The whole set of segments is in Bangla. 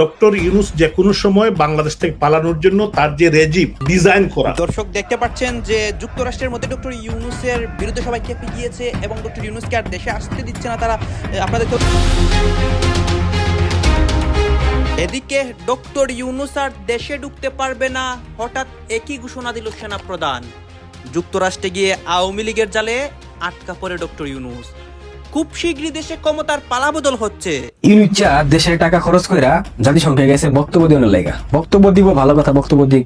ডক্টর ইউনুস যে কোনো সময় বাংলাদেশ থেকে পালানোর জন্য তার যে রেজিম ডিজাইন করা। দর্শক, দেখতে পাচ্ছেন যে যুক্তরাষ্ট্রের মধ্যে ডক্টর ইউনুসের বিরুদ্ধে সবাই খেপে গিয়েছে এবং ডক্টর ইউনুসকে আর দেশে আসতে দিচ্ছে না তারা। আপনাদের তো এদিকে ডক্টর ইউনুস আর দেশে ঢুকতে পারবে না, হঠাৎ একই ঘোষণা দিল সেনা প্রধান যুক্তরাষ্ট্রে গিয়ে আওয়ামী লীগের জালে আটকা পড়ে ডক্টর ইউনুস। খুব শীঘ্রই দেশে ক্ষমতার পালাবদল হচ্ছে। ইউনিচা দেশের টাকা খরচ কইরা জাতিসংঘে গেছে বক্তব্য দেওয়ার লাগা বক্তব্য দিব ভালো কথা বক্তব্য দিক।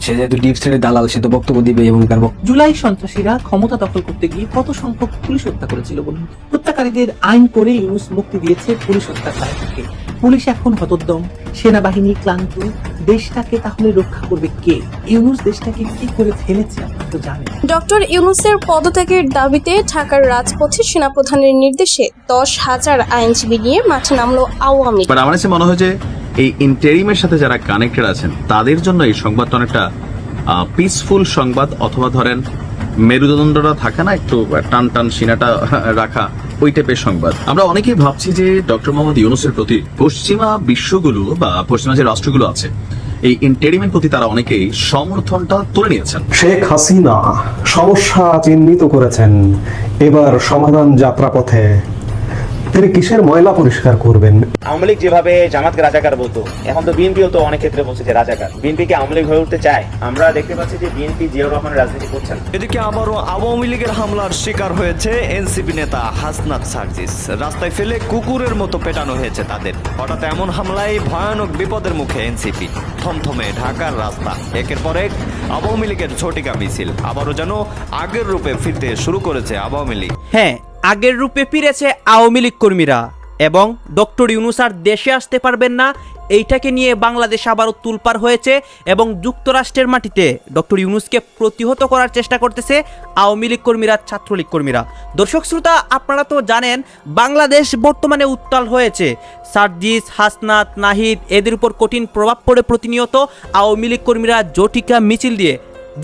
সে যেহেতু ডিপ স্টেটের দালাল সে তো বক্তব্য দিবে এবং তার বক্তব্য জুলাই সন্ত্রাসীরা ক্ষমতা দখল করতে গিয়ে কত সংখ্যক পুলিশ হত্যা করেছিল বলুন? হত্যাকারীদের আইন করে ইউনুস মুক্তি দিয়েছে পুলিশ হত্যাকারীকে পুলিশ এখন হতোদ্যম সেনাবাহিনী ক্লান্ত। দেশটাকে তাহলে রক্ষা করবে কে? ইউনুস দেশটাকে কি করে ফেলেছে আপনি তো জানেন। ডক্টর ইউনুসের পদত্যাগের দাবিতে ঢাকার রাজপথে সেনাপ্রধানের নির্দেশে দশ হাজার আইনজীবী নিয়ে মাঠে নামলো আওয়ামী। বাট আমার কাছে মনে হয় যে এই ইন্টেরিমের সাথে যারা কানেক্টেড আছেন তাদের জন্য এই সংবাদটা অনেকটা পিসফুল সংবাদ অথবা ধরেন মেরুদণ্ডটা থাকে না একটু টান টান সিনাটা রাখা ওই টাইপের সংবাদ। আমরা অনেকেই ভাবছি যে ডক্টর মোহাম্মদ ইউনুসের প্রতি পশ্চিমা বিশ্বগুলো বা পশ্চিমা যে রাষ্ট্রগুলো আছে, এই ইন্টেরিমের প্রতি তারা অনেকেই সমর্থনটা তুলে নিয়েছেন। শেখ হাসিনা সমস্যা চিহ্নিত করেছেন। এবার সমাধান যাত্রাপথে তিনি কিসের ময়লা পরিষ্কার করবেন? আওয়ামী লীগ যেভাবে জামাতকে রাজাকার বলতো এখন তো বিএনপিও তো অনেক ক্ষেত্রে বলছে যে রাজাকার। বিএনপি কি আওয়ামী লীগ হয়ে উঠতে চায়? আমরা দেখতে পাচ্ছি যে বিএনপি জিয়াউর রহমান রাজনীতি করছেন এদিকে আবারও আওয়ামী লীগের হামলার শিকার হয়েছে এনসিপি নেতা হাসনাত সার্জিস। রাস্তায় ফেলে কুকুরের মতো পেটানো হয়েছে তাদের। হঠাৎ এমন হামলায় ভয়ানক বিপদের মুখে এনসিপি। থমথমে ঢাকার রাস্তা। একের পর এক আওয়ামী লীগের ঝটিকা মিছিল। আবারও যেন আগের রূপে ফিরতে শুরু করেছে আওয়ামী লীগ। হ্যাঁ আগের রূপে ফিরেছে আওয়ামী লীগ কর্মীরা। এবং ডক্টর ইউনুস আর দেশে আসতে পারবেন না, এইটাকে নিয়ে বাংলাদেশ আবারও তুলপার হয়েছে এবং যুক্তরাষ্ট্রের মাটিতে ডক্টর ইউনুসকে প্রতিহত করার চেষ্টা করতেছে আওয়ামী লীগ কর্মীরা, ছাত্রলীগ কর্মীরা। দর্শক শ্রোতা, আপনারা তো জানেন, বাংলাদেশ বর্তমানে উত্তাল হয়েছে। সার্জিস, হাসনাত, নাহিদ, এদের উপর কঠিন প্রভাব পড়ে প্রতিনিয়ত আওয়ামী লীগ কর্মীরা জটিকা মিছিল দিয়ে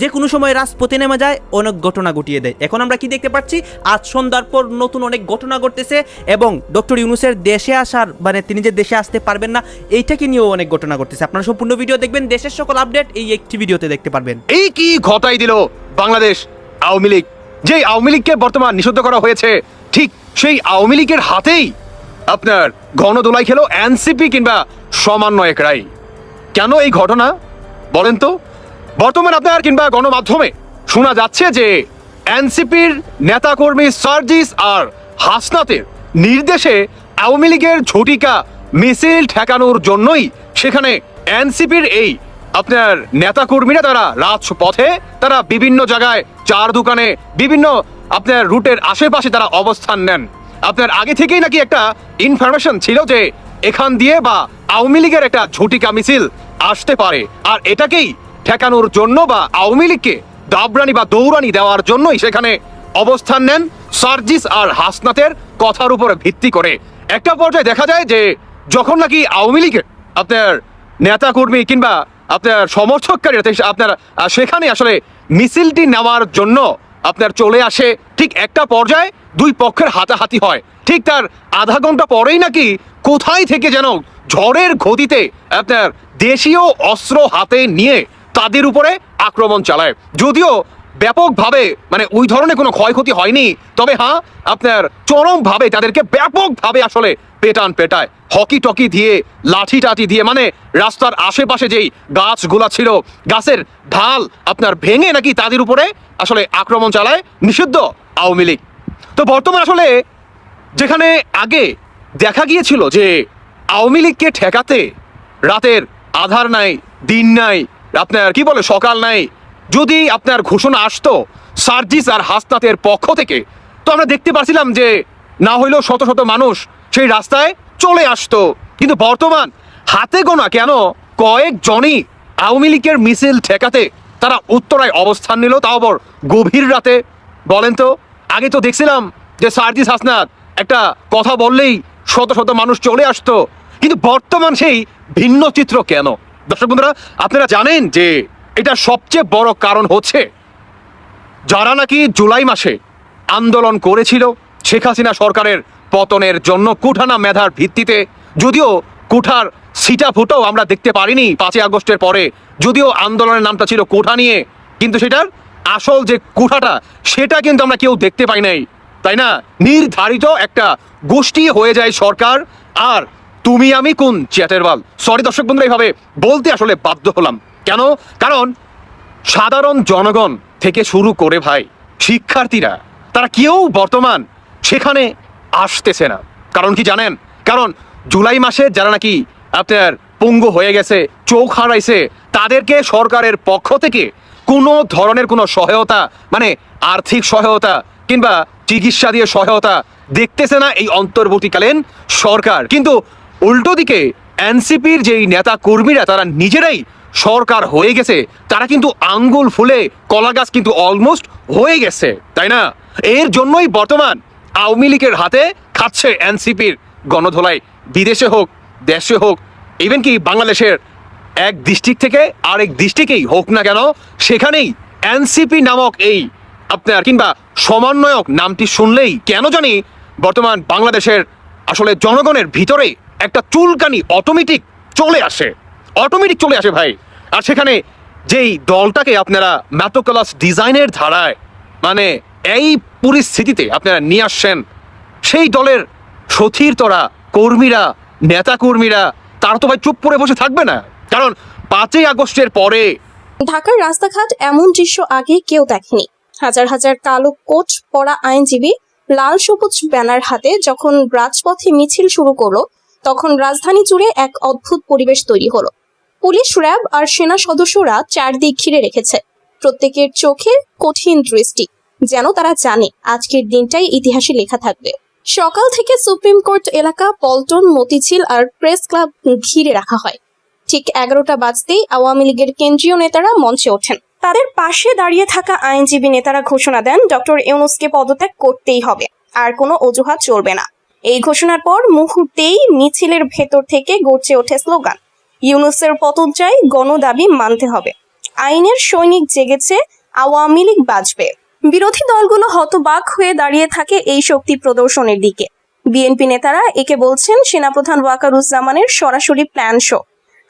যে কোনো সময় রাজপথে নেমে যায়, অনেক ঘটনা ঘটিয়ে দেয়। এখন আমরা কি দেখতে পাচ্ছি? আজ সন্ধ্যার পর নতুন অনেক ঘটনা ঘটতেছে এবং ডক্টর ইউনুসের দেশে আসার মানে তিনি যে দেশে আসতে পারবেন না এইটাকে নিয়েও অনেক ঘটনা ঘটতেছে। আপনারা সম্পূর্ণ ভিডিও দেখবেন, দেশের সকল আপডেট এই একটি ভিডিওতে দেখতে পারবেন। এই কি ঘটাই দিল বাংলাদেশ আওয়ামী লীগ? যে আওয়ামী লীগকে বর্তমান নিষিদ্ধ করা হয়েছে, ঠিক সেই আওয়ামী লীগের হাতেই আপনার ঘন গণদোলাই খেলো এনসিপি কিংবা সমন্বয়করাই। কেন এই ঘটনা? বলেন তো। বর্তমান আপনার কিংবা গণমাধ্যমে শোনা যাচ্ছে যে এনসিপির নেতাকর্মী সার্জিস আর হাসনাতের নির্দেশে আওয়ামী লীগের ঝটিকা মিছিল ঠেকানোর জন্যই সেখানে এনসিপির এই আপনার নেতাকর্মীরা তারা রাজপথে, তারা বিভিন্ন জায়গায় চার দোকানে বিভিন্ন আপনার রুটের আশেপাশে তারা অবস্থান নেন। আপনার আগে থেকেই নাকি একটা ইনফরমেশন ছিল যে এখান দিয়ে বা আওয়ামী লীগের একটা ঝটিকা মিছিল আসতে পারে। আর এটাকেই ঠেকানোর জন্য বা আওয়ামী লীগকে দাবরানি বা দৌড়ানি দেওয়ার জন্যই সেখানে অবস্থান নেন সার্জিস আর হাসনাতের কথার উপরে ভিত্তি করে। একটা পর্যায়ে দেখা যায় যে যখন নাকি আওয়ামী লীগের আপনার নেতাকর্মী কিংবা আপনার সমর্থককারীরা তে- আপনার সেখানে আসলে মিছিলটি নেওয়ার জন্য আপনার চলে আসে, ঠিক একটা পর্যায়ে দুই পক্ষের হাতাহাতি হয়। ঠিক তার আধা ঘণ্টা পরেই নাকি কোথায় থেকে যেন ঝড়ের গতিতে আপনার দেশীয় অস্ত্র হাতে নিয়ে তাদের উপরে আক্রমণ চালায়। যদিও ব্যাপকভাবে মানে ওই ধরনের কোনো ক্ষয়ক্ষতি হয়নি, তবে হ্যাঁ আপনার চরমভাবে তাদেরকে ব্যাপকভাবে আসলে পেটান পেটায়। হকি টকি দিয়ে লাঠি টাঠি দিয়ে মানে রাস্তার আশেপাশে যেই গাছগুলা ছিল, গাছের ঢাল আপনার ভেঙে নাকি তাদের উপরে আসলে আক্রমণ চালায় নিষিদ্ধ আওয়ামী লীগ। তো বর্তমান আসলে যেখানে আগে দেখা গিয়েছিল যে আওয়ামী লীগকে ঠেকাতে রাতের আধার নাই, দিন নাই আপনার কি বলে, সকাল নাই। যদি আপনার ঘোষণা আসতো সার্জিস আর হাসনাতের পক্ষ থেকে, তো আমরা দেখতে পাচ্ছিলাম যে না হইলেও শত শত মানুষ সেই রাস্তায় চলে আসতো। কিন্তু বর্তমান হাতে গোনা কেন কয়েকজনই আওয়ামী লীগের মিছিল ঠেকাতে তারা উত্তরায় অবস্থান নিল, তাও আবার গভীর রাতে। বলেন তো, আগে তো দেখছিলাম যে সার্জিস হাসনাত একটা কথা বললেই শত শত মানুষ চলে আসতো। কিন্তু বর্তমান সেই ভিন্ন চিত্র কেন? দর্শক বন্ধুরা, আপনারা জানেন যে এটা সবচেয়ে বড় কারণ হচ্ছে যারা নাকি জুলাই মাসে আন্দোলন করেছিল, শেখ হাসিনা সরকারের পতনের জন্য কুঠানা মেধার ভিত্তিতে। যদিও কুঠার সিটা ফুটাও আমরা দেখতে পারিনি পাঁচই আগস্টের পরে। যদিও আন্দোলনের নামটা ছিল কোঠা নিয়ে, কিন্তু সেটার আসল যে কোঠাটা, সেটা কিন্তু আমরা কেউ দেখতে পাই নাই। তাই না? নির্ধারিত একটা গোষ্ঠী হয়ে যায় সরকার, আর তুমি আমি কোন চ্যাটের বল? সরি দর্শক বন্ধুরা, এইভাবে বলতে আসলে বাধ্য হলাম। কেন? কারণ সাধারণ জনগণ থেকে শুরু করে ভাই, শিক্ষার্থীরা, তারা কেউ বর্তমান সেখানে আসতেছে না। কারণ কি জানেন? কারণ জুলাই মাসে যারা নাকি আপনার পঙ্গু হয়ে গেছে, চোখ হারাইছে, তাদেরকে সরকারের পক্ষ থেকে কোনো ধরনের কোনো সহায়তা মানে আর্থিক সহায়তা কিংবা চিকিৎসা দিয়ে সহায়তা দেখতেছে না এই অন্তর্বর্তীকালীন সরকার। কিন্তু উল্টো দিকে এনসিপির যেই নেতা কর্মীরা, তারা নিজেরাই সরকার হয়ে গেছে, তারা কিন্তু আঙ্গুল ফুলে কলা গাছ কিন্তু অলমোস্ট হয়ে গেছে, তাই না? এর জন্যই বর্তমান আওয়ামী লীগের হাতে খাচ্ছে এনসিপির গণধোলাই, বিদেশে হোক, দেশে হোক ইভেন কি বাংলাদেশের এক ডিস্ট্রিক্ট থেকে আরেক ডিস্ট্রিক্টেই হোক না কেন, সেখানেই এনসিপি নামক এই আপনার কিংবা সমন্বয়ক নামটি শুনলেই কেন জানি বর্তমান বাংলাদেশের আসলে জনগণের ভিতরে একটা চুলকানি অটোমেটিক চলে আসে। অটোমেটিক চলে আসে ভাই। আর সেখানে যেই দলটাকে আপনারা ম্যাটোকালাস ডিজাইনের ধারায় মানে এই পরিস্থিতিতে আপনারা নিয়ে আসছেন, সেই দলের সতীর্থরা কর্মীরা, নেতা কর্মীরা, তারা তো ভাই চুপ করে বসে থাকবে না। কারণ পাঁচই আগস্টের পরে ঢাকার রাস্তাঘাট এমন দৃশ্য আগে কেউ দেখেনি। হাজার হাজার কালো কোট পরা আইনজীবী, লাল সবুজ ব্যানার হাতে যখন রাজপথে মিছিল শুরু করল তখন রাজধানী জুড়ে এক অদ্ভুত পরিবেশ তৈরি হলো। পুলিশ র্যাব আর সেনা সদস্যরা চারদিক ঘিরে রেখেছে। প্রত্যেকের চোখে কঠিন দৃষ্টি, যেন তারা জানে আজকের দিনটাই ইতিহাসে লেখা থাকবে। সকাল থেকে সুপ্রিম কোর্ট এলাকা পল্টন, মতিঝিল আর প্রেস ক্লাব ঘিরে রাখা হয়। ঠিক এগারোটা বাজতেই আওয়ামী লীগের কেন্দ্রীয় নেতারা মঞ্চে ওঠেন। তাদের পাশে দাঁড়িয়ে থাকা আইনজীবী নেতারা ঘোষণা দেন, ডক্টর ইউনুসকে পদত্যাগ করতেই হবে, আর কোনো অজুহাত চলবে না। এই ঘোষণার পর মুহূর্তেই মিছিলের ভেতর থেকে গড়ছে ওঠে স্লোগান। ইউনুসের পতন চাই গণদাবি মানতে হবে। আইনের সৈনিক জেগেছে, আওয়ামী লীগ বাঁচবে বিরোধী দলগুলো হতবাক হয়ে দাঁড়িয়ে থাকে এই শক্তি প্রদর্শনের দিকে। বিএনপি নেতারা একে বলছেন, সেনাপ্রধান ওয়াকারুজ্জামানের সরাসরি প্ল্যান শো।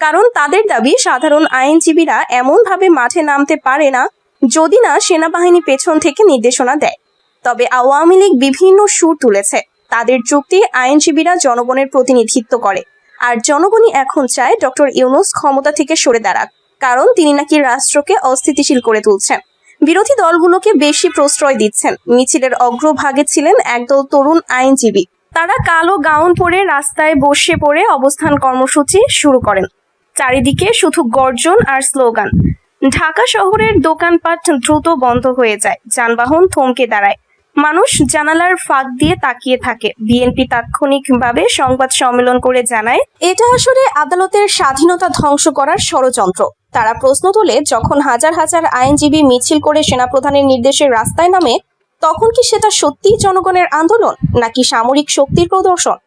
কারণ তাদের দাবি, সাধারণ আইনজীবীরা এমনভাবে মাঠে নামতে পারে না, যদি না সেনাবাহিনী পেছন থেকে নির্দেশনা দেয়। তবে আওয়ামী লীগ বিভিন্ন সুর তুলেছে। তাদের যুক্তি আইনজীবীরা জনগণের প্রতিনিধিত্ব করে। আর জনগণই এখন চায় ডক্টর ইউনুস ক্ষমতা থেকে সরে দাঁড়াক, কারণ তিনি নাকি রাষ্ট্রকে অস্থিতিশীল করে তুলছেন। বিরোধী দলগুলোকে বেশি প্রশ্রয় দিচ্ছেন। মিছিলের অগ্রভাগে ছিলেন একদল তরুণ আইনজীবী। তারা কালো গাউন পরে রাস্তায় বসে পড়ে অবস্থান কর্মসূচি শুরু করেন। চারিদিকে শুধু গর্জন আর স্লোগান। ঢাকা শহরের দোকানপাট দ্রুত বন্ধ হয়ে যায়, যানবাহন থমকে দাঁড়ায়। মানুষ জানালার ফাঁক দিয়ে তাকিয়ে থাকে। বিএনপি তাৎক্ষণিকভাবে সংবাদ সম্মেলন করে জানায়, এটা আসলে আদালতের স্বাধীনতা ধ্বংস করার ষড়যন্ত্র। তারা প্রশ্ন তোলে, যখন হাজার হাজার আইনজীবী মিছিল করে সেনাপ্রধানের নির্দেশে রাস্তায় নামে, তখন কি সেটা সত্যিই জনগণের আন্দোলন, নাকি সামরিক শক্তির প্রদর্শন?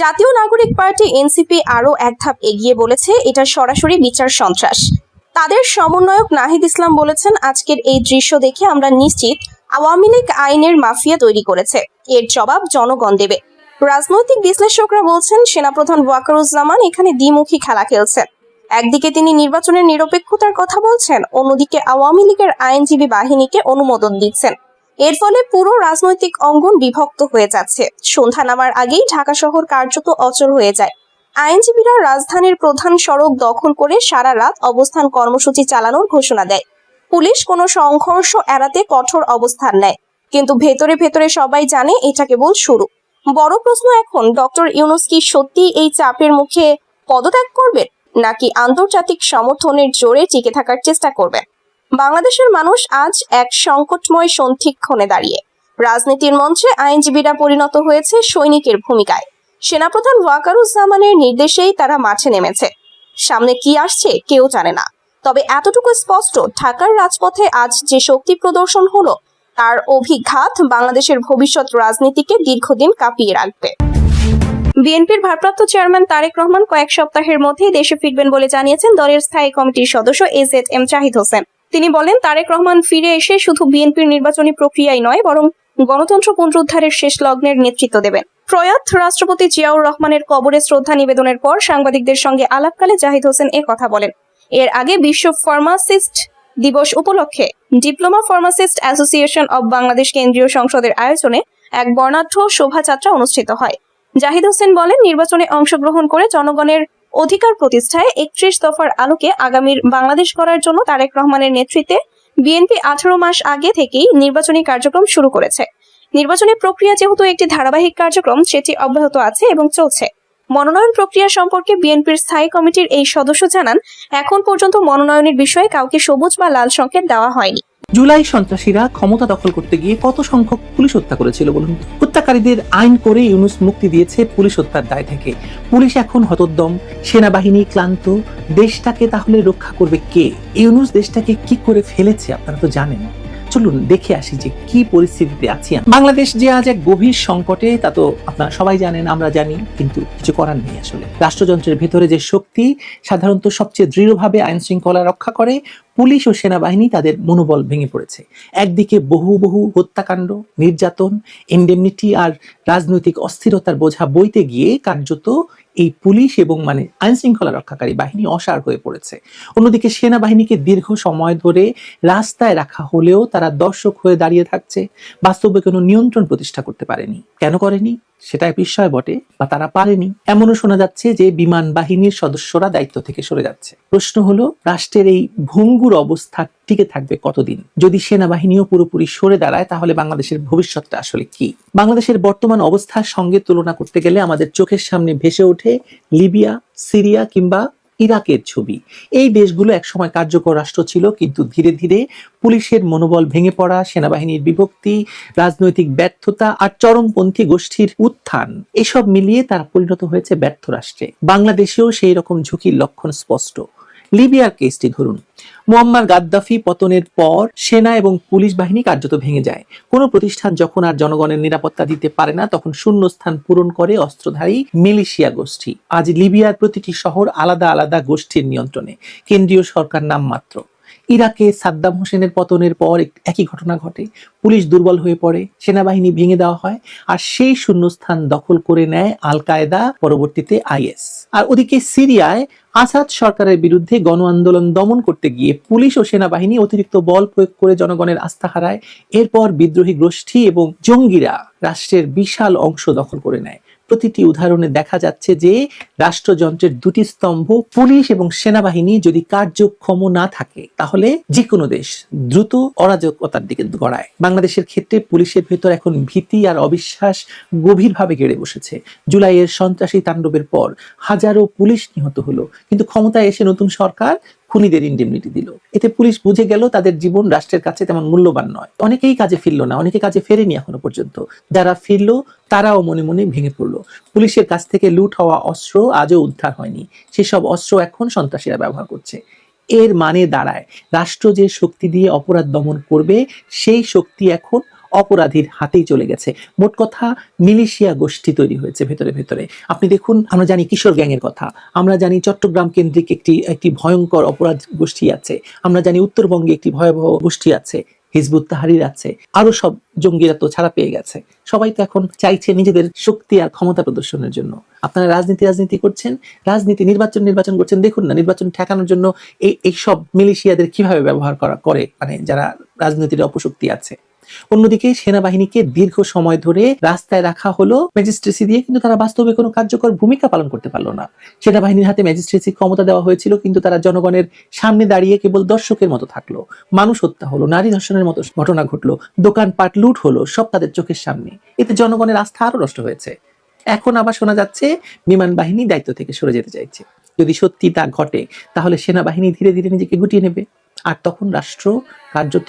জাতীয় নাগরিক পার্টি এনসিপি আরও এক ধাপ এগিয়ে বলেছে, এটা সরাসরি বিচার সন্ত্রাস। তাদের সমন্বয়ক নাহিদ ইসলাম বলেছেন, আজকের এই দৃশ্য দেখে আমরা নিশ্চিত আওয়ামী লীগ আইনের মাফিয়া তৈরি করেছে। এর জবাব জনগণ দেবে। রাজনৈতিক বিশ্লেষকরা বলছেন, সেনাপ্রধান ওয়াকারুজ্জামান এখানে দ্বিমুখী খেলা খেলছেন। একদিকে তিনি নির্বাচনের নিরপেক্ষতার কথা বলছেন, অন্যদিকে আওয়ামী লীগের আইনজীবী বাহিনীকে অনুমোদন দিচ্ছেন। এর ফলে পুরো রাজনৈতিক অঙ্গন বিভক্ত হয়ে যাচ্ছে। সন্ধ্যা নামার আগেই ঢাকা শহর কার্যত অচল হয়ে যায়। আইনজীবীরা রাজধানীর প্রধান সড়ক দখল করে সারা রাত অবস্থান কর্মসূচি চালানোর ঘোষণা দেয়। পুলিশ কোনো সংঘর্ষ এড়াতে কঠোর অবস্থান নেয়। কিন্তু ভেতরে ভেতরে সবাই জানে এটা কেবল শুরু। বড় প্রশ্ন এখন, ডক্টর ইউনুস কি সত্যি এই চাপের মুখে পদত্যাগ করবেন? নাকি আন্তর্জাতিক সমর্থনের জোরে টিকে থাকার চেষ্টা করবেন? বাংলাদেশের মানুষ আজ এক সংকটময় সন্ধিক্ষণে দাঁড়িয়ে। রাজনীতির মঞ্চে আইনজীবীরা পরিণত হয়েছে সৈনিকের ভূমিকায়। সেনাপ্রধান ওয়াকারুজ্জামানের নির্দেশেই তারা মাঠে নেমেছে। সামনে কি আসছে কেউ জানে না। তবে এতটুকু স্পষ্ট, ঢাকার রাজপথে আজ যে শক্তি প্রদর্শন হলো, তার অভিঘাত বাংলাদেশের ভবিষ্যৎ রাজনীতিকে দীর্ঘদিন কাঁপিয়ে রাখবে। বিএনপির ভারপ্রাপ্ত চেয়ারম্যান তারেক রহমান কয়েক সপ্তাহের মধ্যেই দেশে ফিরবেন বলে জানিয়েছেন দলের স্থায়ী কমিটির সদস্য S A Z M Zahid Hossain. তিনি বলেন, তারেক রহমান ফিরে এসে শুধু বিএনপির নির্বাচনী প্রক্রিয়াই নয়, বরং গণতন্ত্র পুনরুদ্ধারের শেষ লগ্নের নেতৃত্ব দেবেন। প্রয়াত রাষ্ট্রপতি জিয়াউর রহমানের কবরে শ্রদ্ধা নিবেদনের পর সাংবাদিকদের সঙ্গে আলাপকালে জাহিদ হোসেন এ কথা বলেন। এর আগে বিশ্ব ফার্মাসিস্ট দিবস উপলক্ষে diploma pharmacist association of Bangladesh কেন্দ্রীয় সংসদের আয়োজনে এক বর্ণাঢ্য শোভাযাত্রা অনুষ্ঠিত হয়। জাহিদ হোসেন বলেন, নির্বাচনে অংশগ্রহণ করে জনগণের অধিকার প্রতিষ্ঠায় একত্রিশ দফার আলোকে আগামীর বাংলাদেশ করার জন্য তারেক রহমানের নেতৃত্বে বিএনপি আঠারো মাস আগে থেকেই নির্বাচনী কার্যক্রম শুরু করেছে। নির্বাচনী প্রক্রিয়া যেহেতু একটি ধারাবাহিক কার্যক্রম, সেটি অব্যাহত আছে এবং চলছে। মনোনয়ন প্রক্রিয়া সম্পর্কে বিএনপির স্থায়ী কমিটির এই সদস্য জানান, এখন পর্যন্ত মনোনয়নের বিষয়ে কাউকে সবুজ বা লাল সংকেত দেওয়া হয়নি। জুলাই সন্ত্রাসীরা ক্ষমতা দখল করতে গিয়ে কত সংখ্যক পুলিশ হত্যা করেছিল বলুন? হত্যাকারীদের আইন করে ইউনুস মুক্তি দিয়েছে পুলিশ হত্যার দায় থেকে। পুলিশ এখন হতোদ্যম, সেনাবাহিনী ক্লান্ত, দেশটাকে তাহলে রক্ষা করবে কে? ইউনুস দেশটাকে কি করে ফেলেছে আপনারা তো জানেন। চলুন দেখে আসি যে কি পরিস্থিতিতে আছি বাংলাদেশ যে আজ এক গভীর সংকটে, তা তো আপনারা সবাই জানেন, আমরা জানি, কিন্তু কিছু করার নেই আসলে। রাষ্ট্রযন্ত্রের ভেতরে যে শক্তি, সাধারণত সবচেয়ে দৃঢ়ভাবে আইন শৃঙ্খলা রক্ষা করে পুলিশ ও সেনাবাহিনী তাদের মনোবল ভেঙে পড়েছে। একদিকে বহু বহু হত্যাকাণ্ড, নির্যাতন ইন্ডেমনিটি আর রাজনৈতিক অস্থিরতার বোঝা বইতে গিয়ে কার্যত এই পুলিশ এবং মানে আইন শৃঙ্খলা রক্ষাকারী বাহিনী অসাড় হয়ে পড়েছে। অন্যদিকে সেনাবাহিনীকে দীর্ঘ সময় ধরে রাস্তায় রাখা হলেও তারা দর্শক হয়ে দাঁড়িয়ে থাকছে। বাস্তবে কোনো নিয়ন্ত্রণ প্রতিষ্ঠা করতে পারেনি। কেন করেনি? সেটা বিস্ময় বটে, বা তারা পারেনি। এমনও শোনা যাচ্ছে যে বিমান বাহিনীর সদস্যরা দায়িত্ব থেকে সরে যাচ্ছে। প্রশ্ন হলো, রাষ্ট্রের এই ভঙ্গুর অবস্থা টিকে থাকবে কতদিন? যদি সেনাবাহিনীও পুরোপুরি সরে দাঁড়ায়, তাহলে বাংলাদেশের ভবিষ্যৎটা আসলে কি? বাংলাদেশের বর্তমান অবস্থার সঙ্গে তুলনা করতে গেলে আমাদের চোখের সামনে ভেসে ওঠে লিবিয়া, সিরিয়া কিংবা ইরাকের ছবি। এই দেশগুলো একসময় কার্যকর রাষ্ট্র ছিল, কিন্তু ধীরে ধীরে পুলিশের মনোবল ভেঙে পড়া, সেনাবাহিনীর বিভক্তি, রাজনৈতিক ব্যর্থতা আর চরমপন্থী গোষ্ঠীর উত্থান, এসব মিলিয়ে তারা পরিণত হয়েছে ব্যর্থ রাষ্ট্রে। বাংলাদেশেও সেই রকম ঝুঁকির লক্ষণ স্পষ্ট। লিবিয়ার কেসটি ধরুন। মুয়াম্মার গাদ্দাফি পতনের পর সেনা এবং পুলিশ বাহিনী কার্যত ভেঙে যায়। কোনো প্রতিষ্ঠান যখন আর জনগণের নিরাপত্তা দিতে পারে না, তখন শূন্যস্থান পূরণ করে অস্ত্রধারী মিলিশিয়া গোষ্ঠী। আজ লিবিয়ার প্রতিটি শহর আলাদা আলাদা গোষ্ঠীর নিয়ন্ত্রণে। কেন্দ্রীয় সরকার নামমাত্র। ইরাকে সাদ্দাম হোসেনের পতনের পর এক- একই ঘটনা ঘটে। পুলিশ দুর্বল হয়ে পড়ে, সেনাবাহিনী ভেঙে দেওয়া হয়, আর সেই শূন্যস্থান দখল করে নেয় আল কায়দা পরবর্তীতে আইএস। আর ওদিকে সিরিয়ায় আসাদ সরকারের বিরুদ্ধে গণ আন্দোলন দমন করতে গিয়ে পুলিশ ও সেনাবাহিনী অতিরিক্ত বল প্রয়োগ করে জনগণের আস্থা হারায়। এরপর বিদ্রোহী গোষ্ঠী এবং জঙ্গিরা রাষ্ট্রের বিশাল অংশ দখল করে নেয়। প্রতিটি উদাহরণে দেখা যাচ্ছে যে রাষ্ট্রযন্ত্রের দুটি স্তম্ভ, পুলিশ এবং সেনাবাহিনী যদি কার্যক্ষম না থাকে, তাহলে যে কোনো দেশ দ্রুত অরাজকতার দিকে গড়ায়। বাংলাদেশের ক্ষেত্রে পুলিশের ভেতর এখন ভীতি আর অবিশ্বাস গভীরভাবে গেড়ে বসেছে। জুলাইয়ের সন্ত্রাসী তাণ্ডবের পর হাজারো পুলিশ নিহত হলো। কিন্তু ক্ষমতায় এসে নতুন সরকার খুনিদের ইন্ডেমনিটি দিল। এতে পুলিশ বুঝে গেল তাদের জীবন রাষ্ট্রের কাছে তেমন মূল্যবান নয়। অনেকেই কাজে ফিরলো না, অনেকে কাজে ফেরেনি এখনও পর্যন্ত। যারা ফিরলো, তারাও মনে মনে ভেঙে পড়ল। পুলিশের কাছ থেকে লুট হওয়া অস্ত্র আজও উদ্ধার হয়নি। সেসব অস্ত্র এখন সন্ত্রাসীরা ব্যবহার করছে। এর মানে দাঁড়ায়। রাষ্ট্র যে শক্তি দিয়ে অপরাধ দমন করবে, সেই শক্তি এখন অপরাধীর হাতেই চলে গেছে। মোট কথা, মিলিশিয়া গোষ্ঠী তৈরি হয়েছে ভেতরে ভেতরে। আপনি দেখুন, আমরা জানি কিশোর গ্যাংয়ের কথা। আমরা জানি চট্টগ্রাম কেন্দ্রিক একটি একটি ভয়ঙ্কর অপরাধ গোষ্ঠী আছে। আমরা জানি উত্তরবঙ্গে একটি ভয়াবহ গোষ্ঠী আছে, হিজবুত তাহারির আছে। আরও সব জঙ্গিরা তো ছাড়া পেয়ে গেছে। সবাই তো এখন চাইছে নিজেদের শক্তি আর ক্ষমতা প্রদর্শনের জন্য। আপনারা রাজনীতি রাজনীতি করছেন, রাজনীতি নির্বাচন নির্বাচন করছেন। দেখুন না, নির্বাচন ঠেকানোর জন্য এই এইসব মিলিশিয়াদের কীভাবে ব্যবহার করা, করে? মানে যারা রাজনীতির অপশক্তি আছে। অন্যদিকে সেনাবাহিনীকে দীর্ঘ সময় ধরে রাস্তায় রাখা হলো ম্যাজিস্ট্রেসি দিয়ে, কিন্তু তারা বাস্তবে কোনো কার্যকর ভূমিকা পালন করতে পারল না। সেনাবাহিনীর হাতে ম্যাজিস্ট্রেসি ক্ষমতা দেওয়া হয়েছিল, কিন্তু তারা জনগণের সামনে দাঁড়িয়ে কেবল দর্শকের মতো থাকল। মানুষ হত্যা হলো, নারী ধর্ষণের মতো ঘটনা ঘটলো, দোকানপাট লুট হলো সব তাদের চোখের সামনে। এতে জনগণের আস্থা আরও নষ্ট হয়েছে। এখন আবার শোনা যাচ্ছে, বিমান বাহিনী দায়িত্ব থেকে সরে যেতে চাইছে। যদি সত্যি তা ঘটে, তাহলে সেনাবাহিনী ধীরে ধীরে নিজেকে গুটিয়ে নেবে। আর তখন রাষ্ট্র কার্যত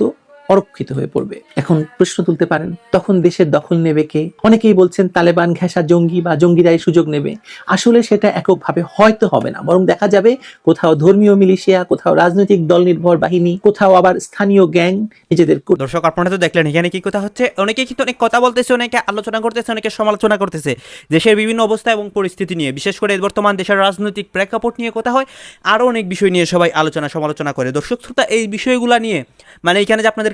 অরক্ষিত হয়ে পড়বে। এখন প্রশ্ন তুলতে পারেন, তখন দেশের দখল নেবে কে? অনেকেই বলছেন, তালেবান ঘেঁষা জঙ্গি বা জঙ্গিরাই সুযোগ নেবে। আসলে সেটা এককভাবে হয়তো হবে না, বরং দেখা যাবে কোথাও ধর্মীয় মিলিশিয়া, কোথাও রাজনৈতিক দল নির্ভর বাহিনী, কোথাও আবার স্থানীয় গ্যাং নিজেদের দর্শক, আপনারা তো দেখলেন, এখানে কি কথা হচ্ছে? অনেকে কিন্তু অনেক কথা বলতেছে, অনেকে আলোচনা করতেছে, অনেকে সমালোচনা করতেছে। দেশের বিভিন্ন অবস্থা এবং পরিস্থিতি নিয়ে, বিশেষ করে বর্তমান দেশের রাজনৈতিক প্রেক্ষাপট নিয়ে কথা হয় আরও অনেক বিষয় নিয়ে সবাই আলোচনা সমালোচনা করে। দর্শক, শ্রোতা, এই বিষয়গুলো নিয়ে মানে এখানে যে আপনাদের